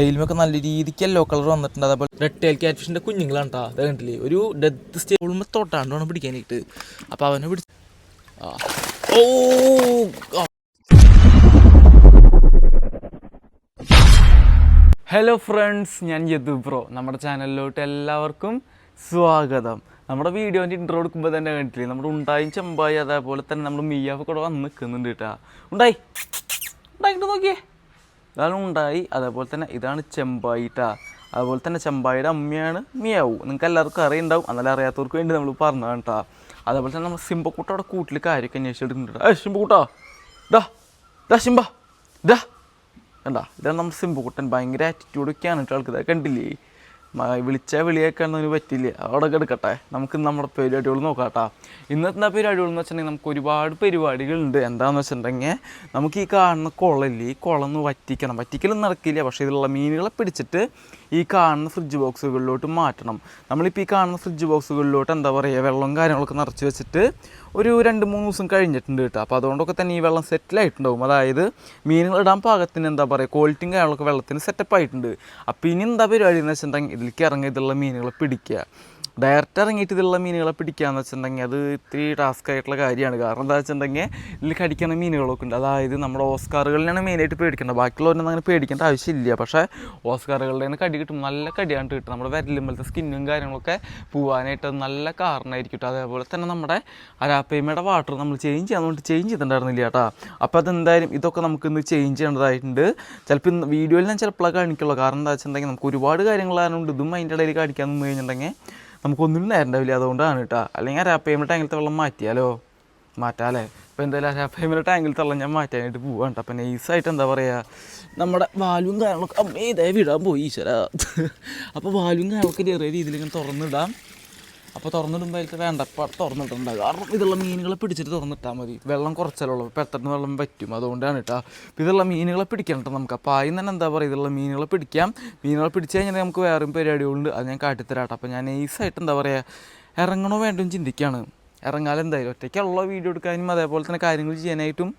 ടൈലുമൊക്കെ നല്ല രീതിക്ക് yellow colour വന്നിട്ടുണ്ട്. അതേപോലെ റെഡ് ടൈൽ ക്യാറ്റ്ഫിഷിന്റെ കുഞ്ഞുങ്ങളാണ് കേട്ടോ അത് കണ്ടില്ലേ? ഒരു ഡെത്ത് സ്റ്റേ സ്റ്റേബിളുമ്പോൾ തൊട്ടാണ്ട് വേണം പിടിക്കാനായിട്ട്. അപ്പോൾ അവനെ പിടിച്ച്. ഓ ഹലോ ഫ്രണ്ട്സ് ഞാൻ യദു ബ്രോ നമ്മുടെ ചാനലിലോട്ട് എല്ലാവർക്കും സ്വാഗതം. നമ്മുടെ വീഡിയോന്റെ ഇൻട്രോ എടുക്കുമ്പോൾ തന്നെ കണ്ടിട്ടില്ലേ? നമ്മുടെ ഉണ്ടായും ചെമ്പായി അതേപോലെ തന്നെ നമ്മൾ മിയാഫ് കൂടെ വന്ന് നിൽക്കുന്നുണ്ട് കേട്ടാ ഉണ്ടായി. ഉണ്ടായിട്ട് നോക്കിയേ. ഇതാണ് ഉണ്ടായി. അതേപോലെ തന്നെ ഇതാണ് ചെമ്പായിട്ട. അതുപോലെ തന്നെ ചെമ്പായിയുടെ അമ്മയാണ് മിയാവു. നിങ്ങൾക്ക് എല്ലാവർക്കും അറിയുണ്ടാവും. എന്നാലും അറിയാത്തവർക്ക് വേണ്ടി നമ്മൾ പറഞ്ഞതാണ് കേട്ടോ അതേപോലെ തന്നെ നമ്മൾ സിംബക്കൂട്ട അവിടെ കൂട്ടിൽ കാര്യമൊക്കെ അന്വേഷിച്ചിട്ടുണ്ട് ഏ സിംബക്കൂട്ടാ. ഡാ ഡാ സിംബ. ഡാ കണ്ടാ ഇതാണ് നമ്മൾ സിംബക്കൂട്ടൻ. ഭയങ്കര ആറ്റിറ്റ്യൂഡൊക്കെയാണ് കേട്ടോ ആൾക്ക്. കണ്ടില്ലേ? വിളിച്ചാൽ വിളിയേക്കാനൊന്നും പറ്റില്ല അവിടെ കിടക്കട്ടെ നമുക്ക് നമ്മുടെ പരിപാടികൾ നോക്കാം കേട്ടോ ഇന്നത്തെ പരിപാടികൾ എന്ന് വെച്ചിട്ടുണ്ടെങ്കിൽ നമുക്ക് ഒരുപാട് പരിപാടികളുണ്ട്. എന്താണെന്ന് വെച്ചിട്ടുണ്ടെങ്കിൽ നമുക്ക് ഈ കാണുന്ന കുളമില്ലേ ഈ കുളം ഒന്ന് വറ്റിക്കണം. വറ്റിക്കലൊന്നും നടക്കില്ല. പക്ഷേ ഇതിലുള്ള മീനുകളെ പിടിച്ചിട്ട് ഈ കാണുന്ന ഫ്രിഡ്ജ് ബോക്സുകളിലോട്ട് മാറ്റണം. നമ്മളിപ്പോൾ ഈ കാണുന്ന ഫ്രിഡ്ജ് ബോക്സുകളിലോട്ട് എന്താ പറയുക വെള്ളവും കാര്യങ്ങളൊക്കെ നിറച്ച് വെച്ചിട്ട് ഒരു രണ്ട് മൂന്ന് ദിവസം കഴിഞ്ഞിട്ടുണ്ട് കേട്ടോ. അപ്പോൾ അതുകൊണ്ടൊക്കെ തന്നെ ഈ വെള്ളം സെറ്റിലായിട്ടുണ്ടാവും അതായത് മീനുകൾ ഇടാൻ പാകത്തിന് എന്താ പറയുക ക്വാളിറ്റിയും കാര്യങ്ങളൊക്കെ വെള്ളത്തിന് സെറ്റപ്പ് ആയിട്ടുണ്ട്. അപ്പോൾ ഇനി എന്താ പരിപാടി എന്ന് വെച്ചിട്ടുണ്ടെങ്കിൽ ഇതിലേക്ക് ഇറങ്ങിയിട്ടുള്ള മീനുകളെ പിടിക്കുക. ഡയറക്റ്റ് ഇറങ്ങിയിട്ട് ഇതിലുള്ള മീനുകളെ പിടിക്കുകയെന്ന് വെച്ചിട്ടുണ്ടെങ്കിൽ അത് ഇത്തിരി ടാസ്ക് ആയിട്ടുള്ള കാര്യമാണ്. കാരണം എന്താ വെച്ചിട്ടുണ്ടെങ്കിൽ ഇതിൽ കടിക്കുന്ന മീനുകളൊക്കെ ഉണ്ട്. അതായത് നമ്മുടെ ഓസ്കാറുകളിലാണ് മെയിനായിട്ട് പേടിക്കേണ്ടത്. ബാക്കിയുള്ളവരൊന്നും അങ്ങനെ പേടിക്കേണ്ട ആവശ്യമില്ല. പക്ഷേ ഓസ്കാറുകളുടെ നിന്ന് കടി കിട്ടും. നല്ല കടിയാണ് കിട്ടും നമ്മുടെ വരലുമ്പോഴത്തെ സ്കിന്നും കാര്യങ്ങളൊക്കെ പോകാനായിട്ട് നല്ല കാരണമായിരിക്കും അതേപോലെ തന്നെ നമ്മുടെ അരാപ്പേമയുടെ വാട്ടർ നമ്മൾ ചേഞ്ച് ചെയ്യാൻ വേണ്ടി ചേഞ്ച് ചെയ്തിട്ടുണ്ടായിരുന്നില്ല കേട്ടോ. അപ്പോൾ അതെന്തായാലും ഇതൊക്കെ നമുക്ക് ഇന്ന് ചേഞ്ച് ചെയ്യേണ്ടതായിട്ടുണ്ട്. ചിലപ്പോൾ ഇന്ന് വീഡിയോയിൽ ഞാൻ ചിലപ്പോഴാണ് കാണിക്കുള്ളൂ. കാരണം എന്താ വെച്ചിട്ടുണ്ടെങ്കിൽ നമുക്ക് ഒരുപാട് കാര്യങ്ങൾ കാരണം ഇതും അതിന്റെ ഇടയിൽ കാണിക്കാൻ നിന്ന് കഴിഞ്ഞിട്ടുണ്ടെങ്കിൽ നമുക്കൊന്നിനും നേരം ഉണ്ടാവില്ല അതുകൊണ്ടാണ് കേട്ടോ അല്ലെങ്കിൽ അരാപ്പയ്മയുടെ ടാങ്കിലത്തെ വെള്ളം മാറ്റിയാലോ? മാറ്റാല്ലേ? അപ്പോൾ എന്തായാലും അരാപ്പയ്മയുടെ ടാങ്കിലത്തെ വെള്ളം ഞാൻ മാറ്റാനായിട്ട് പോവാണ് കേട്ടോ അപ്പോൾ നൈസായിട്ട് എന്താ പറയുക നമ്മുടെ വാലും കാര്യങ്ങളൊക്കെ അമ്മേ ഇതേ വിടാൻ പോയി ഈശ്വര. അപ്പോൾ വാലും കാര്യങ്ങളൊക്കെ ചെറിയ രീതിയിൽ ഇങ്ങനെ തുറന്നിടാം. അപ്പോൾ തുറന്നിടുമ്പോൾ അതിൽ വേണ്ട തുറന്നിട്ടുണ്ട് കാരണം ഇതുള്ള മീനുകളെ പിടിച്ചിട്ട് തുറന്നിട്ടാൽ മതി. വെള്ളം കുറച്ചല്ലുള്ളൂ പെട്ടെന്ന് വെള്ളം പറ്റും. അതുകൊണ്ടാണ് കേട്ടോ. അപ്പോൾ ഇതുള്ള മീനുകളെ പിടിക്കണം കേട്ടോ നമുക്ക്. അപ്പോൾ ആദ്യം തന്നെ എന്താ പറയുക ഇതുള്ള മീനുകളെ പിടിക്കാം. മീനുകളെ പിടിച്ചു കഴിഞ്ഞാൽ നമുക്ക് വേറെയും പരിപാടികളുണ്ട്. അത് ഞാൻ കാട്ടിത്തരാം കേട്ടോ. അപ്പോൾ ഞാൻ നൈസായിട്ട് എന്താ പറയുക ഇറങ്ങണോ വേണ്ടും ചിന്തിക്കുകയാണ് ഇറങ്ങാൻ എന്തായാലും ഒറ്റയ്ക്കുള്ള വീഡിയോ എടുക്കാനും അതേപോലെ തന്നെ കാര്യങ്ങൾ ചെയ്യാനായിട്ടും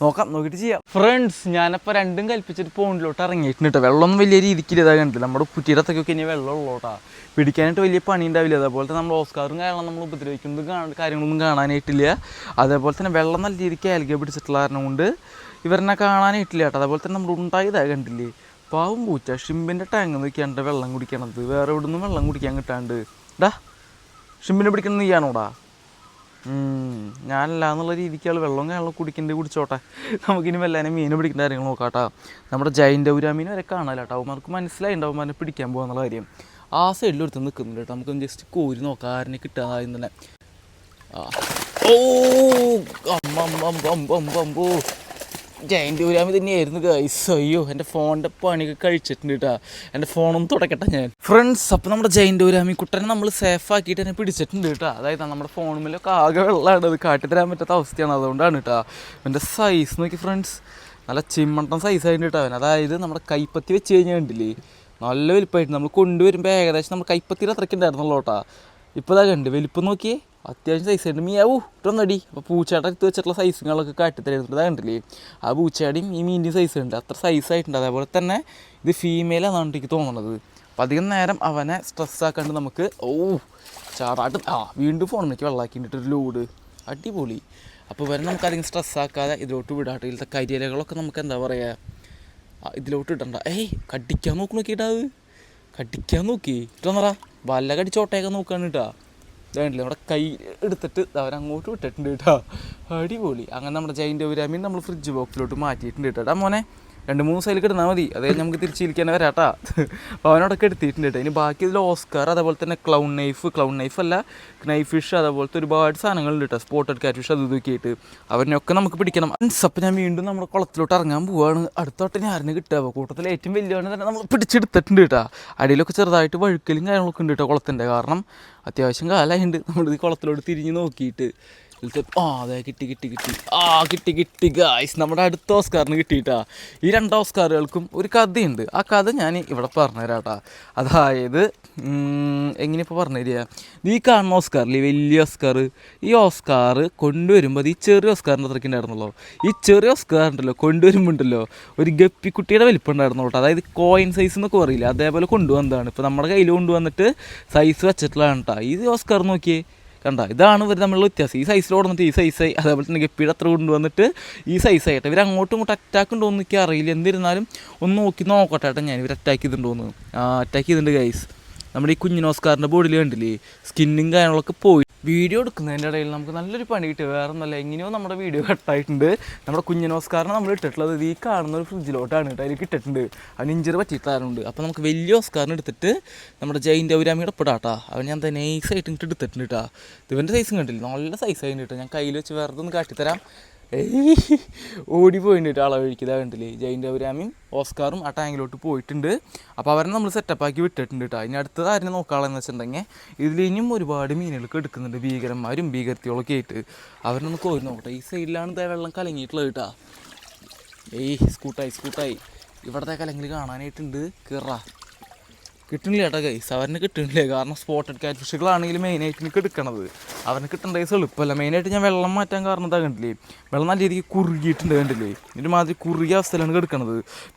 നോക്കാം നോക്കിയിട്ട് ചെയ്യാം. ഫ്രണ്ട്സ് ഞാനപ്പോൾ രണ്ടും കൽപ്പിച്ചിട്ട് പോണ്ടിലോട്ട് ഇറങ്ങിയിട്ടുണ്ട് കേട്ടോ വെള്ളമൊന്നും വലിയ രീതിക്ക് ഇതാ കണ്ടില്ല? നമ്മുടെ കുറ്റിയിടത്തൊക്കെ ഇനി വെള്ളം ഉള്ളോട്ടാ പിടിക്കാനായിട്ട് വലിയ പണി ഉണ്ടാവില്ല. അതേപോലെ നമ്മൾ ഓസ്കാറും കാരണം നമ്മൾ ഉപദ്രവിക്കുന്നതും കാണാൻ കാര്യങ്ങളൊന്നും കാണാനായിട്ടില്ല. അതേപോലെ തന്നെ വെള്ളം നല്ല രീതിക്ക് ആൽഗ പിടിച്ചിട്ടുള്ള കാരണം കൊണ്ട് ഇവരെന്നെ കാണാനായിട്ടില്ല കേട്ടോ അതേപോലെ തന്നെ നമ്മൾ ഉണ്ടായതാ കണ്ടില്ലേ? പാവം പൂച്ച ഷിമ്പിന്റെ ടാങ്ക് നോക്കിയാണ്ട് വെള്ളം കുടിക്കണത്. വേറെ എവിടെ നിന്നും വെള്ളം കുടിക്കാൻ കിട്ടാണ്ട്. ഡാ ഷിമ്പിനെ പിടിക്കുന്നത് നീയാണോടാ. ഞാനല്ല എന്നുള്ള രീതിക്ക് ആൾ വെള്ളം കാണാൻ കുടിക്കേണ്ടി കുടിച്ചോട്ടെ. നമുക്കിനി വല്ലാനും മീൻ പിടിക്കേണ്ട കാര്യങ്ങൾ നോക്കാട്ടാ. നമ്മുടെ ജൈന്റെ ഊരാമീൻ വരെ കാണാല്ല കേട്ടോ അവന്മാർക്ക് മനസ്സിലായിണ്ടാവും അവന്മാരെ പിടിക്കാൻ പോകാന്നുള്ള കാര്യം. ആ സൈഡിൽ ഒരുത്ത് നിൽക്കുന്നുണ്ട് കേട്ടോ. നമുക്ക് ജസ്റ്റ് കോരി നോക്കാം ആരിനെ കിട്ടാതായി തന്നെ. ഓ അമ്മ. ജയന്റെ ഊരാമി തന്നെയായിരുന്നു ഗൈസ് അയ്യോ എന്റെ ഫോണിന്റെ പണിയൊക്കെ കഴിച്ചിട്ടുണ്ട് കേട്ടോ എന്റെ ഫോണൊന്നും തുടക്കട്ടെ ഞാൻ. ഫ്രണ്ട്സ് അപ്പോൾ നമ്മുടെ ജയന്റ് ഊരാമി കുട്ടനെ നമ്മൾ സേഫ് ആക്കിയിട്ട് തന്നെ പിടിച്ചിട്ടുണ്ട് കേട്ടോ അതായത് നമ്മുടെ ഫോണുമിലൊക്കെ ആകെ വെള്ളമാണ് അത് കാട്ടിത്തരാൻ പറ്റാത്ത അവസ്ഥയാണ്. അതുകൊണ്ടാണ് കേട്ടോ എന്റെ സൈസ് നോക്കി ഫ്രണ്ട്സ് നല്ല ചിമ്മട്ടം സൈസ് ആയിട്ട് കേട്ടോ അതായത് നമ്മുടെ കൈപ്പത്തി വെച്ച് കഴിഞ്ഞാൽ കണ്ടില്ലേ? നല്ല വലിപ്പമായിട്ട് നമ്മൾ കൊണ്ടുവരുമ്പോൾ ഏകദേശം നമ്മൾ കൈപ്പത്തിയുടെ അത്രയ്ക്ക് ഉണ്ടായിരുന്നുള്ളൂ കേട്ടോ ഇപ്പോൾ ഇതാ കണ്ട്. വലിപ്പം നോക്കിയേ. അത്യാവശ്യം സൈസ് ഉണ്ട്. മീയാവൂ ഇട്ടൊന്നടി അപ്പോൾ പൂച്ചയുടെ അടുത്ത് വെച്ചിട്ടുള്ള സൈസുകളൊക്കെ കാട്ടിത്തരുന്നുണ്ട് കണ്ടില്ലേ? ആ പൂച്ചയുടെയും ഈ മീനിന്റെ സൈസ് ഉണ്ട്. അത്ര സൈസ് ആയിട്ടുണ്ട്. അതേപോലെ തന്നെ ഇത് ഫീമെയിൽ എന്നാണ് എനിക്ക് തോന്നുന്നത് അപ്പം അധികം നേരം അവനെ സ്ട്രെസ് ആക്കാണ്ട് നമുക്ക് ഓ ചാറാട്ട് ആ വീണ്ടും ഫോണിലേക്ക് വെള്ളാക്കിയിട്ട് ഒരു ലോഡ് അടിപൊളി. അപ്പോൾ ഇവരെ നമുക്ക് അധികം സ്ട്രെസ് ആക്കാതെ ഇതിലോട്ട് വിടാട്ട്. ഇതിലത്തെ കരിയിലകളൊക്കെ നമുക്ക് എന്താ പറയുക ഇതിലോട്ട് ഇടണ്ട. ഏയ് കടിക്കാൻ നോക്കി നോക്കിയിട്ടാ അത്? കടിക്കാൻ നോക്കി. ഇട്ടൊന്നറ വല്ല കടിച്ചോട്ടയൊക്കെ നോക്കാണ് കേട്ടാ. ഇതാണ്ടില്ല നമ്മുടെ കൈ എടുത്തിട്ട് അവരങ്ങോട്ട് വിട്ടിട്ടുണ്ട് കേട്ടോ. അടിപൊളി. അങ്ങനെ നമ്മുടെ ജൈന്റെ ഉരാമീൻ നമ്മൾ ഫ്രിഡ്ജ് ബോക്സിലോട്ട് മാറ്റിയിട്ടുണ്ട് കേട്ടോ. മോനെ രണ്ട് മൂന്ന് സൈഡിൽ ഇടുന്നാൽ മതി. അതായത് നമുക്ക് തിരിച്ചിരിക്കാൻ വരാട്ടാ അപ്പോൾ അവനോടൊക്കെ എടുത്തിട്ടുണ്ട് കേട്ടോ ഇനി ബാക്കി ഇതിൽ ഓസ്കാർ അതേപോലെ തന്നെ ക്ലൗൺ നൈഫ് ക്ലൗൺ നൈഫ് അല്ല നൈഫ് ഫിഷ് അതേപോലത്തെ ഒരുപാട് സാധനങ്ങളുണ്ട് കേട്ടോ സ്പോട്ടഡ് കാറ്റ് ഫിഷ് അത് ഇതൊക്കെയായിട്ട് അവരിനൊക്കെ നമുക്ക് പിടിക്കണം. അപ്പം ഞാൻ വീണ്ടും നമ്മുടെ കുളത്തിലോട്ട് ഇറങ്ങാൻ പോവാണ്. അടുത്തോട്ട് ഞാൻ ആരും കിട്ടുക അപ്പോൾ കൂട്ടത്തിൽ ഏറ്റവും വലിയവണ് തന്നെ നമ്മൾ പിടിച്ചെടുത്തിട്ടുണ്ട് കേട്ടോ അടിയിലൊക്കെ ചെറുതായിട്ട് വഴുക്കലും കാര്യങ്ങളൊക്കെ ഉണ്ട് കേട്ടോ കുളത്തിന്റെ കാരണം. അത്യാവശ്യം കാലമായിട്ടുണ്ട് നമ്മളിത് കുളത്തിലോട്ട് തിരിഞ്ഞ് നോക്കിയിട്ട്. ആ അതെ കിട്ടി കിട്ടി കിട്ടി. ആ കിട്ടി കിട്ടി ഗായ്സ് നമ്മുടെ അടുത്ത ഓസ്കാറിന് കിട്ടിയിട്ടാ. ഈ രണ്ട് ഓസ്കാറുകൾക്കും ഒരു കഥയുണ്ട്. ആ കഥ ഞാൻ ഇവിടെ പറഞ്ഞുതരാട്ടാ. അതായത് ഉം, എങ്ങനെ ഇപ്പോൾ പറഞ്ഞു തരിക ഈ കാണുന്ന ഓസ്കാറിൽ വലിയ ഓസ്കാർ ഈ ഓസ്കാർ കൊണ്ടുവരുമ്പോൾ അത് ഈ ചെറിയ ഓസ്കാറിന്റെ അത്രയ്ക്ക് ഉണ്ടായിരുന്നല്ലോ ഈ ചെറിയ ഓസ്കാർ ഉണ്ടല്ലോ കൊണ്ടുവരുമ്പോൾ ഉണ്ടല്ലോ ഒരു ഗപ്പിക്കുട്ടിയുടെ വലിപ്പം ഉണ്ടായിരുന്നു കേട്ടോ അതായത് കോയിൻ സൈസ് എന്നൊക്കെ പറയില്ല അതേപോലെ കൊണ്ടുവന്നതാണ്. ഇപ്പോൾ നമ്മുടെ കയ്യിൽ കൊണ്ടുവന്നിട്ട് സൈസ് വെച്ചിട്ടുള്ളതാണ് കേട്ടോ ഈ ഓസ്കാർ നോക്കിയേ. കണ്ട? ഇതാണ് ഇവർ തമ്മിലുള്ള വ്യത്യാസം. ഈ സൈസിൽ ഓടുന്നിട്ട് ഈ സൈസായി അതേപോലെ തന്നെ ഗപ്പിയുടെ അത്ര കൊണ്ടുവന്നിട്ട് ഈ സൈസായിട്ട് ഇവർ അങ്ങോട്ടും ഇങ്ങോട്ടും അറ്റാക്ക് ഉണ്ടോ എന്ന് അറിയില്ല എന്നിരുന്നാലും ഒന്ന് നോക്കി നോക്കട്ടെ ഞാൻ. ഇവർ അറ്റാക്ക് ചെയ്തിട്ടുണ്ടോ എന്ന് അറ്റാക്ക് ചെയ്തിട്ടുണ്ട് ഗൈസ് നമ്മുടെ ഈ കുഞ്ഞിനോസ്കാറിന്റെ ബോഡിയിൽ കണ്ടില്ലേ? സ്കിന്നും കാര്യങ്ങളൊക്കെ പോയി. വീഡിയോ എടുക്കുന്നതിന്റെ ഇടയിൽ നമുക്ക് നല്ലൊരു പണി കിട്ടി. വേറെ ഒന്നല്ല എങ്ങനെയോ നമ്മുടെ വീഡിയോ കട്ടായിട്ടുണ്ട് നമ്മുടെ കുഞ്ഞിനോസ്കാറിനെ നമ്മൾ ഇട്ടിട്ടുള്ളത് ഈ കാണുന്ന ഒരു ഫ്രിഡ്ജിലോട്ടാണ് കേട്ടോ. അതിലേക്ക് ഇട്ടിട്ടുണ്ട് അതിന് ഇഞ്ചറി പറ്റിയിട്ടാറുണ്ട് അപ്പോൾ നമുക്ക് വലിയ ഓസ്കാറിന് എടുത്തിട്ട് നമ്മുടെ ജയിന്റെ ഔരാമിയുടെ പെടാട്ടാ അവൻ ഞാൻ തന്നെ നൈസായിട്ട് ഇങ്ങോട്ട് എടുത്തിട്ടുണ്ട് കേട്ടോ. ഇവന്റെ സൈസും കണ്ടില്ല? നല്ല സൈസായി കേട്ടോ. ഞാൻ കയ്യിൽ വെച്ച് വെറുതെ ഒന്ന് കാട്ടിത്തരാം. ഏയ് ഓടി പോയിട്ടുണ്ട് അളവഴിക്കുക കണ്ടില്ലേ? ജയിന്റെ ഔരാമിയും ഓസ്കാറും ആ ടാങ്കിലോട്ട് പോയിട്ടുണ്ട്. അപ്പോൾ അവരെ നമ്മൾ സെറ്റപ്പാക്കി വിട്ടിട്ടുണ്ട് കേട്ടോ ഇനി അടുത്തത് ആരും നോക്കാളെന്ന് വെച്ചിട്ടുണ്ടെങ്കിൽ ഇതിൽ ഇനിയും ഒരുപാട് മീനുകളൊക്കെ എടുക്കുന്നുണ്ട് ഭീകരന്മാരും ഭീകരത്തികളൊക്കെ ആയിട്ട്. അവരൊന്ന് കോരി നോക്കട്ടെ. ഈ സൈഡിലാണ് ഇതേ വെള്ളം കലങ്ങിയിട്ടുള്ളത് കേട്ടോ ഏയ് സ്കൂട്ടായി സ്കൂട്ടായി. ഇവിടത്തെ കലങ്ങിൽ കാണാനായിട്ടുണ്ട്. കിറ. കിട്ടണില്ല കേട്ടോ ഗൈസ് അവരിന് കിട്ടണില്ല കാരണം സ്പോട്ടഡ് കാറ്റ് ഫിഷുകളാണെങ്കിൽ മെയിനായിട്ട് എനിക്ക് എടുക്കണത്. അവന് കിട്ടേണ്ട കേസ് എളുപ്പമല്ല. മെയിനായിട്ട് ഞാൻ വെള്ളം മാറ്റാൻ കാരണം എന്താ കണ്ടില്ലേ? വെള്ളം നല്ല രീതിക്ക് കുറുകിയിട്ടുണ്ട് കണ്ടില്ലേ? ഒരുമാതിരി കുറുകിയ അവസ്ഥയിലാണ് കിടക്കുന്നത്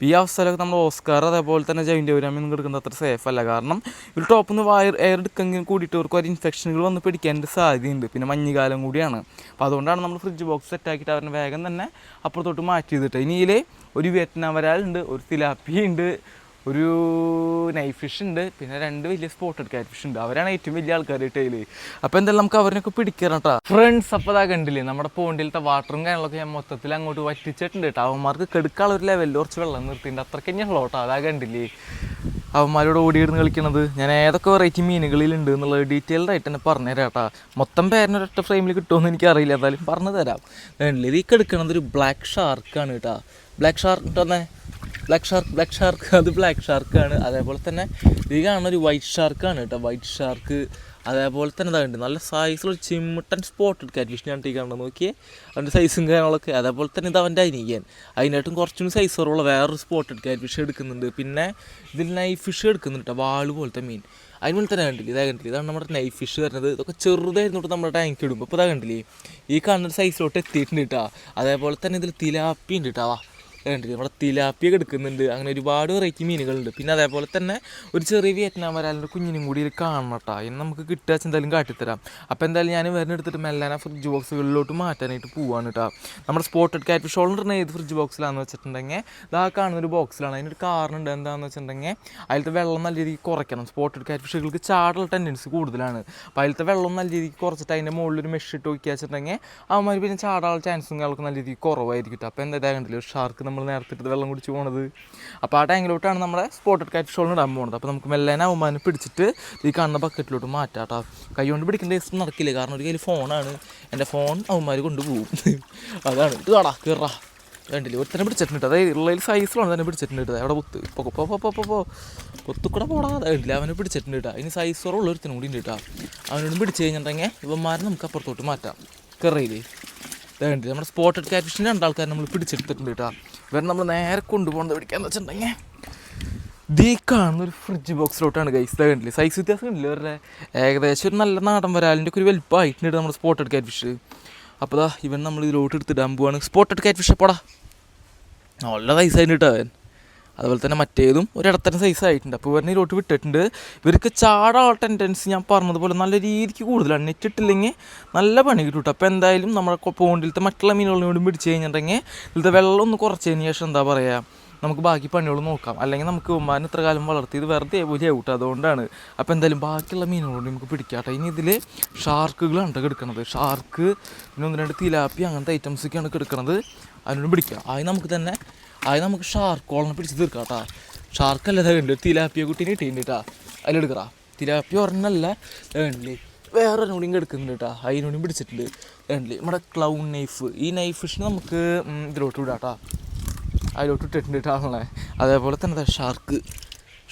ഈ അവസ്ഥയിലൊക്കെ നമ്മൾ ഓസ്കാർ അതേപോലെ തന്നെ ജൈന്റെ ഊരാമൊന്നും കിടക്കുന്നത് അത്ര സേഫ് അല്ല. കാരണം ഒരു ടോപ്പിൽ നിന്ന് വയർ എയർ എടുക്കെങ്കിലും കൂടിയിട്ട് അവർക്ക് ഒരു ഇൻഫെക്ഷനുകൾ വന്ന് പിടിക്കാന്റെ സാധ്യതയുണ്ട്. പിന്നെ മഞ്ഞുകാലം കൂടിയാണ്. അപ്പോൾ അതുകൊണ്ടാണ് നമ്മൾ ഫ്രിഡ്ജ് ബോക്സ് സെറ്റാക്കിയിട്ട് അവരുടെ വേഗം തന്നെ അപ്പുറത്തോട്ട് മാറ്റി ചെയ്തിട്ട് ഇനിയിലെ ഒരു വിയറ്റ്നാം വരാലുണ്ട് ഒരു തിലാപ്പി ഉണ്ട് ഒരു നൈഫ് ഫിഷ് ഉണ്ട്. പിന്നെ രണ്ട് വലിയ സ്പോട്ട് കാറ്റ് ഫിഷ് ഉണ്ട്. അവരാണ് ഏറ്റവും വലിയ ആൾക്കാർ ടൈൽ അപ്പോൾ എന്തായാലും നമുക്ക് അവരിനൊക്കെ പിടിക്കണം കേട്ടോ ഫ്രണ്ട്സ് അപ്പോൾ അതാ കണ്ടില്ലേ നമ്മുടെ പോണ്ടിലത്തെ വാട്ടറും കാര്യങ്ങളൊക്കെ ഞാൻ മൊത്തത്തിൽ അങ്ങോട്ട് വറ്റിച്ചിട്ടുണ്ട് കേട്ടോ അവന്മാർക്ക് കെടുക്കാനുള്ള ഒരു ലെവലിൽ കുറച്ച് വെള്ളം നിർത്തിയിട്ടുണ്ട്. അത്രയ്ക്ക് തന്നെയുള്ളൂ കേട്ടോ അതാ കണ്ടില്ലേ അവന്മാരോട് ഓടിയിരുന്ന് കളിക്കണത്. ഞാൻ ഏതൊക്കെ വെറൈറ്റി മീനുകളിലുണ്ട് എന്നുള്ളത് ഡീറ്റെയിൽഡ് ആയിട്ട് തന്നെ പറഞ്ഞുതരാം കേട്ടോ മൊത്തം പേരിന് ഒരൊറ്റ ഫ്രെയിമിൽ കിട്ടുമെന്ന് എനിക്കറിയില്ല. എന്തായാലും പറഞ്ഞു തരാം ഇതിൽ എടുക്കണത് ഒരു ബ്ലാക്ക് ഷാർക്കാണ് കേട്ടോ ബ്ലാക്ക് ഷാർക്ക് തന്നെ ബ്ലാക്ക് ഷാർക്ക് ബ്ലാക്ക് ഷാർക്ക് അത് ബ്ലാക്ക് ഷാർക്കാണ് അതേപോലെ തന്നെ ഈ കാണുന്ന ഒരു വൈറ്റ് ഷാർക്കാണ് കേട്ടോ. വൈറ്റ് ഷാർക്ക് അതേപോലെ തന്നെ ഇതാണ്ട് നല്ല സൈസിലുള്ള ചിമ്മിട്ടൻ സ്പോട്ട് കാറ്റ് ഫിഷ് ഞാൻ ടീ കാണുന്നത്. നോക്കിയേ. അവന്റെ സൈസും കാര്യങ്ങളൊക്കെ. അതേപോലെ തന്നെ ഇത് അവന്റെ അനിയൻ. അതിനായിട്ടും കുറച്ചും സൈസ് കുറവുള്ള വേറൊരു സ്പോട്ടഡ് കാറ്റ് ഫിഷ് എടുക്കുന്നുണ്ട്. പിന്നെ ഇതിൽ നൈഫ് ഫിഷ് എടുക്കുന്നുണ്ട് വാൾ പോലത്തെ മീൻ. അതിനുള്ളിൽ തന്നെ കണ്ടില്ലേ? ഇതാ കണ്ടില്ലേ? ഇതാണ് നമ്മുടെ നൈഫ് ഫിഷ് വരുന്നത്. ഇതൊക്കെ ചെറുതായിരുന്നു തൊട്ട് നമ്മുടെ ടാങ്ക് ഇടുമ്പോൾ ഇപ്പോൾ ഇതാ കണ്ടില്ലേ? ഈ കാണുന്ന സൈസിലോട്ട് എത്തിയിട്ടുണ്ട് കേട്ടോ. അതേപോലെ തന്നെ ഇതിൽ തിലാപ്പി ഉണ്ട് കേട്ടോ. വാ കണ്ടില്ലേ നമ്മുടെ തിലാപ്പിയൊക്കെ എടുക്കുന്നുണ്ട്. അങ്ങനെ ഒരുപാട് വെറൈറ്റി മീനുകളുണ്ട്. പിന്നെ അതേപോലെ തന്നെ ഒരു ചെറിയ വിയറ്റ്നാം വരാലിന്റെ കുഞ്ഞിനും കൂടി ഇതിൽ കാണണം കേട്ടോ. അതിന് നമുക്ക് കിട്ടുക എന്തായാലും കാട്ടിത്തരാം. അപ്പോൾ എന്തായാലും ഞാൻ വേറെ എടുത്തിട്ട് മെല്ലാന ഫ്രിഡ്ജ് ബോക്സുകളിലോട്ട് മാറ്റാനായിട്ട് പോവാണ് കേട്ടോ. നമ്മുടെ സ്പോട്ടഡ് കാറ്റ് ഷോൾ ഇടുന്ന ഏത് ഫ്രിഡ്ജ് ബോക്സിലാണെന്ന് വെച്ചിട്ടുണ്ടെങ്കിൽ ഇതാ കാണുന്ന ഒരു ബോക്സിലാണ് അതിനൊരു കാരണമുണ്ട് എന്താണെന്ന് വെച്ചിട്ടുണ്ടെങ്കിൽ അതിലത്തെ വെള്ളം നല്ല രീതിക്ക് കുറയ്ക്കണം. സ്പോട്ടഡ് കാറ്റ് ഫിഷുകൾക്ക് ചാടുള്ള ടെൻഡൻസി കൂടുതലാണ്. അപ്പോൾ അതിലത്തെ വെള്ളം നല്ല രീതിക്ക് കുറച്ചിട്ട് അതിന്റെ മുകളിൽ ഒരു മെഷ് ഇട്ട് നോക്കിയാൽ വെച്ചിട്ടുണ്ടെങ്കിൽ അവന്മാർ പിന്നെ ചാടാനുള്ള ചാൻസും കാര്യങ്ങളൊക്കെ നല്ല രീതിക്ക് കുറവായിരിക്കും അപ്പോൾ എന്താ കണ്ടില്ല ഒരു ഷാർക്ക് നമ്മൾ നേരത്തെ ഇട്ട് വെള്ളം കുടിച്ച് പോണത്. അപ്പോൾ ആ ടാങ്കിലോട്ടാണ് നമ്മുടെ സ്പോട്ടഡ് കാറ്റ് ഷോളിന് ഇടാൻ പോകുന്നത് അപ്പോൾ നമുക്ക് മെല്ലെ അവന്മാരെ പിടിച്ചിട്ട് ഈ കാണുന്ന ബക്കറ്റിലോട്ട് മാറ്റാം കേട്ടോ കൈ കൊണ്ട് പിടിക്കേണ്ട ദിവസം നടക്കില്ല. കാരണം ഒരു കയ്യിൽ ഫോണാണ് എന്റെ ഫോൺ അവന്മാർ കൊണ്ടുപോകും. അതാണ്. ഇത് കാടാ കയറാ ഒരു തന്നെ പിടിച്ചിട്ടുണ്ട്. അതായത് ഉള്ളതിൽ സൈസിലാണ് തന്നെ പിടിച്ചിട്ടുണ്ട് അവിടെ പൊത്ത്? പോ പോ പോ പോ പോ പോ പൊത്തുകൂടെ പോടാ അതായിട്ടില്ല അവനെ പിടിച്ചിട്ടുണ്ട് കേട്ടോ ഇനി സൈസ് കുറവുള്ള ഒരുത്തിനും കൂടി ഉണ്ട് കേട്ടോ അവനോട് പിടിച്ചു കഴിഞ്ഞിട്ടുണ്ടെങ്കിൽ ഇവന്മാരെ നമുക്ക് അപ്പുറത്തോട്ട് മാറ്റാം. കയറിയില്ലേ വേണ്ടില്ല നമ്മുടെ സ്പോട്ടഡ് കാറ്റ് രണ്ടാൾക്കാരെ നമ്മൾ പിടിച്ചെടുത്തിട്ടുണ്ട് കേട്ടോ ഇവരെ നമ്മൾ നേരെ കൊണ്ടുപോകുന്നത് പിടിക്കാന്ന് വെച്ചിട്ടുണ്ടെങ്കിൽ ദീ കാണുന്ന ഒരു ഫ്രിഡ്ജ് ബോക്സിലോട്ടാണ് ഗൈസ് ഇതാ സൈസ് വ്യത്യാസം കണ്ടില്ലേ? അവരുടെ ഏകദേശം ഒരു നല്ല നാടൻ വരാലിന്റെ ഒക്കെ ഒരു വലുപ്പമായിട്ടുണ്ട് നമ്മൾ സ്പോട്ട് എടുക്കാൻ ഫിഷ് അപ്പോൾ ഇവൻ നമ്മൾ ഇതിലോട്ട് എടുത്തിടാൻ പോവാണ്. സ്പോട്ട് എടുക്കാൻ ഫിഷ് പോടാ നല്ല സൈസ് ആയിട്ട് അവൻ. അതുപോലെ തന്നെ മറ്റേതും ഒരിടത്തരം സൈസ് ആയിട്ടുണ്ട്. അപ്പോൾ ഇവരുടെ ഇതിലോട്ട് വിട്ടിട്ടുണ്ട്. ഇവർക്ക് ചാടാനുള്ള ടെൻഡൻസി ഞാൻ പറഞ്ഞതുപോലെ നല്ല രീതിക്ക് കൂടുതലാണ്. നെറ്റ് ഇട്ടില്ലെങ്കിൽ നല്ല പണി കിട്ടും അപ്പോൾ എന്തായാലും നമ്മുടെ പോണ്ടിലത്തെ മറ്റുള്ള മീനുകളിനോടും പിടിച്ച് കഴിഞ്ഞിട്ടുണ്ടെങ്കിൽ ഇതിലത്തെ വെള്ളം ഒന്ന് കുറച്ചതിന് ശേഷം എന്താ പറയുക നമുക്ക് ബാക്കി പണികൾ നോക്കാം. അല്ലെങ്കിൽ നമുക്ക് ഉമ്മാൻ ഇത്ര കാലം വളർത്തി ഇത് വെറുതെ പോലെ ആവട്ടെ അതുകൊണ്ടാണ്. അപ്പോൾ എന്തായാലും ബാക്കിയുള്ള മീനുകളോട് നമുക്ക് പിടിക്കാട്ടെ ഇനി ഇതിൽ ഷാർക്കുകളാണ് കേട്ടോ ഷാർക്ക് പിന്നെ ഒന്ന് രണ്ട് തിലാപ്പി അങ്ങനത്തെ ഐറ്റംസൊക്കെയാണ് കിടക്കുന്നത് അതിനോട് പിടിക്കാം. ആയി നമുക്ക് തന്നെ ആയി നമുക്ക് കോളനെ പിടിച്ച് തീർക്കാം കേട്ടോ ഷാർക്കല്ല ഉണ്ട് തിലാപ്പിയ കുട്ടീനെ ഇട്ടിട്ടാ കേട്ടോ അതിലെടുക്കറാ തിലാപ്പി ഒരെണ്ണല്ല വേണ്ടില്ലേ വേറെ കൂടിയും എടുക്കുന്നുണ്ട് കേട്ടോ അതിനോടും പിടിച്ചിട്ടുണ്ട്. വേണ്ടില്ലേ നമ്മുടെ ക്ലൗൺ നൈഫ് ഈ നൈഫ് ഫിഷിന് നമുക്ക് ഇതിലോട്ട് വിടാം കേട്ടോ അതിലോട്ട് ഇട്ടിട്ടുണ്ട് ഇട്ടാണല്ലേ അതേപോലെ തന്നെ അതാ ഷാർക്ക്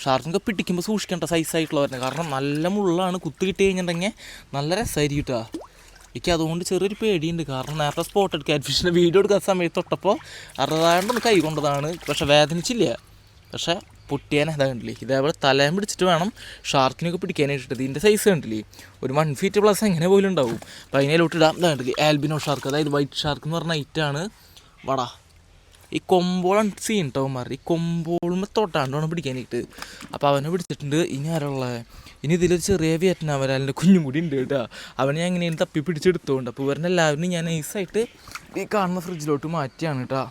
ഷാർക്കിനൊക്കെ പിടിക്കുമ്പോൾ സൂക്ഷിക്കേണ്ട സൈസായിട്ടുള്ളവരെ കാരണം നല്ല മുള്ളാണ്. കുത്ത് കിട്ടി കഴിഞ്ഞിട്ടുണ്ടെങ്കിൽ നല്ല രസമായിരിക്കും കേട്ടോ എനിക്ക് അതുകൊണ്ട് ചെറിയൊരു പേടിയുണ്ട്. കാരണം നേരത്തെ സ്പോട്ട് എടുക്കുക അഡ്മിഷന്റെ വീഡിയോ എടുക്കുന്ന സമയത്ത് തൊട്ടപ്പോൾ അറുതാണ്ട് കൈ കൊണ്ടതാണ്. പക്ഷെ വേദനിച്ചില്ല. പക്ഷെ പൊട്ടിയാൻ അതാ കണ്ടില്ലേ? ഇതേപോലെ തലയും പിടിച്ചിട്ട് വേണം ഷാർക്കിനൊക്കെ പിടിക്കാനായിട്ട്. ഇതിന്റെ സൈസ് കണ്ടില്ലേ? ഒരു വൺ ഫീറ്റ് പ്ലസ് എങ്ങനെ പോലും ഉണ്ടാവും. അപ്പോൾ അതിനോട്ട് ഇടാം. ഇതാ കണ്ടില്ലേ? Albino shark. അതായത് വൈറ്റ് ഷാർക്ക് എന്ന് പറഞ്ഞ ഐറ്റാണ് വടാ. ഈ കൊമ്പോളാണ് സീൻ ഉണ്ടാവും മാറി ഈ കൊമ്പോളുമ്പോൾ തൊട്ടാണ്ട് പിടിക്കാനായിട്ട്. അപ്പോൾ അവനെ പിടിച്ചിട്ടുണ്ട്. ഇനി ആരുള്ളത് ഇനി ഇതിലൊരു ചെറിയ വിയറ്റ്നാം വരാലിന്റെ കുഞ്ഞും കൂടി ഉണ്ട് കേട്ടോ. അവനെ ഞാൻ ഇങ്ങനെ തപ്പി പിടിച്ചെടുത്തോണ്ട്. അപ്പോൾ ഇവരുടെ എല്ലാവരും ഞാൻ നൈസായിട്ട് ഈ കാണുന്ന ഫ്രിഡ്ജിലോട്ട് മാറ്റിയാണ് കേട്ടോ.